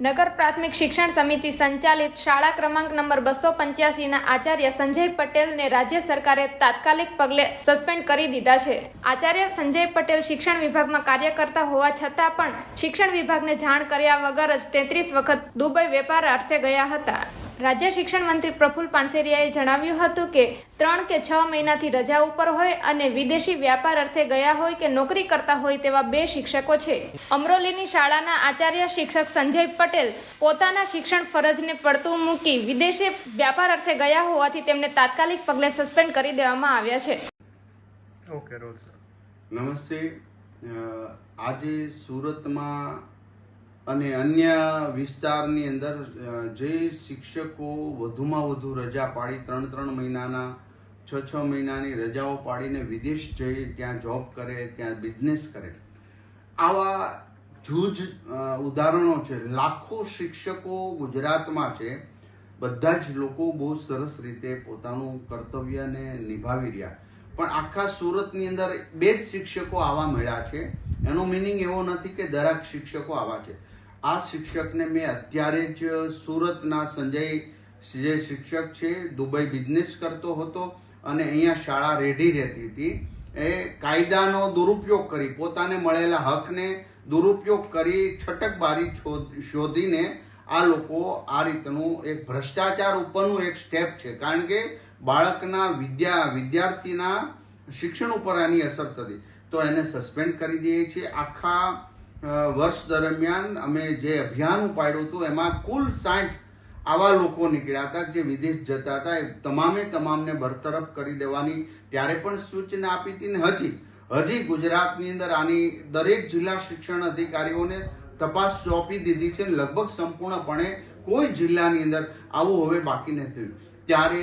નગર પ્રાથમિક શિક્ષણ સમિતિ સંચાલિત શાળા ક્રમાંક નંબર બસો પંચ્યાસીના આચાર્ય સંજય પટેલને રાજ્ય સરકારે તાત્કાલિક પગલે સસ્પેન્ડ કરી દીધા છે. આચાર્ય સંજય પટેલ શિક્ષણ વિભાગમાં કાર્ય કરતા હોવા છતાં પણ શિક્ષણ વિભાગને જાણ કર્યા વગર જ તેત્રીસ વખત દુબઈ વેપાર અર્થે ગયા હતા. રાજ્ય શિક્ષણ મંત્રી પ્રફુલ પાનસેરિયાએ જણાવ્યું હતું કે ત્રણ કે છ મહિનાથી રજા ઉપર હોય અને વિદેશી વ્યાપાર અર્થે ગયા હોય કે નોકરી કરતા હોય તેવા બે શિક્ષકો છે. અમરોલીની શાળાના આચાર્ય શિક્ષક સંજય પટેલ પોતાના શિક્ષણ ફરજને પડતું મૂકી વિદેશે વ્યાપાર અર્થે ગયા હોવાથી તેમને તાત્કાલિક પગલે સસ્પેન્ડ કરી દેવામાં આવ્યા છે. ઓકે નમસ્તે. આજે સુરતમાં અને અન્ય વિસ્તારની અંદર જે શિક્ષકો વધુમાં વધુ રજા પાડી, ત્રણ ત્રણ મહિનાના, છ છ મહિનાની રજાઓ પાડીને વિદેશ જઈ ત્યાં જોબ કરે, ત્યાં બિઝનેસ કરે. આવા જૂજ ઉદાહરણો છે. લાખો શિક્ષકો ગુજરાતમાં છે. બધા જ લોકો બહુ સરસ રીતે પોતાનું કર્તવ્યને નિભાવી રહ્યા. પણ આખા સુરતની અંદર બે જ શિક્ષકો આવા મળ્યા છે. એનો મિનિંગ એવો નથી કે દરેક શિક્ષકો આવા છે. આ શિક્ષકને મેં અત્યારે જ સુરતના સંજય, જે શિક્ષક છે, દુબઈ બિઝનેસ કરતો હતો અને અહીંયા શાળા રેડી રહેતી હતી. એ કાયદાનો દુરુપયોગ કરી, પોતાને મળેલા હકને દુરુપયોગ કરી છટકબારી શોધીને આ લોકો આ રીતનું એક ભ્રષ્ટાચાર ઉપરનું એક સ્ટેપ છે. કારણ કે બાળકના વિદ્યા, વિદ્યાર્થીના શિક્ષણ ઉપર આની અસર થતી. તો એને સસ્પેન્ડ કરી દઈએ છીએ. આખા વર્ષ દરમિયાન અમે જે અભિયાન ઉપાડ્યું હતું, એમાં કુલ સાઠ આવા લોકો નીકળ્યા હતા જે વિદેશ જતા હતા. એ તમામે તમામને બરતરફ કરી દેવાની ત્યારે પણ સૂચના આપી હતી ને હજી. હજી ગુજરાતની અંદર આની દરેક જિલ્લા શિક્ષણ અધિકારીઓને તપાસ સોંપી દીધી છે લગભગ સંપૂર્ણપણે કોઈ જિલ્લાની અંદર આવું હવે બાકી નથી ત્યારે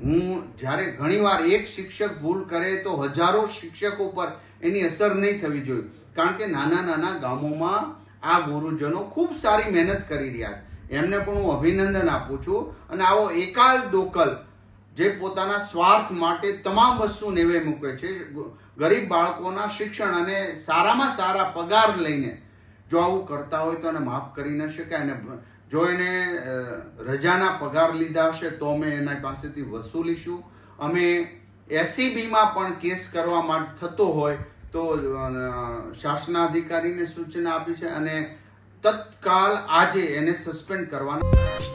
હું, જ્યારે ઘણીવાર એક શિક્ષક ભૂલ કરે તો હજારો શિક્ષકો પર એની અસર નહીં થવી જોઈએ. કારણ કે નાના નાના ગામોમાં આ ગુરુજનો ખૂબ સારી મહેનત કરી રહ્યા છે. એમને પણ હું અભિનંદન આપું છું અને આવો એકાલ દોકલ જે પોતાના સ્વાર્થ માટે તમામ વસ્તુ નેવે મૂકે છે ગરીબ બાળકોના શિક્ષણ અને સારામાં સારા પગાર લઈને જો આવું કરતા હોય તો એને માફ કરી ન શકાય અને જો એને રજાના પગાર લીધા હશે તો અમે એના પાસેથી વસૂલીશું. અમે એસીબીમાં પણ કેસ કરવા માટે થતો હોય તો શાસનાધિકારીને સૂચના આપી છે અને તત્કાલ આજે એને સસ્પેન્ડ કરવાનું.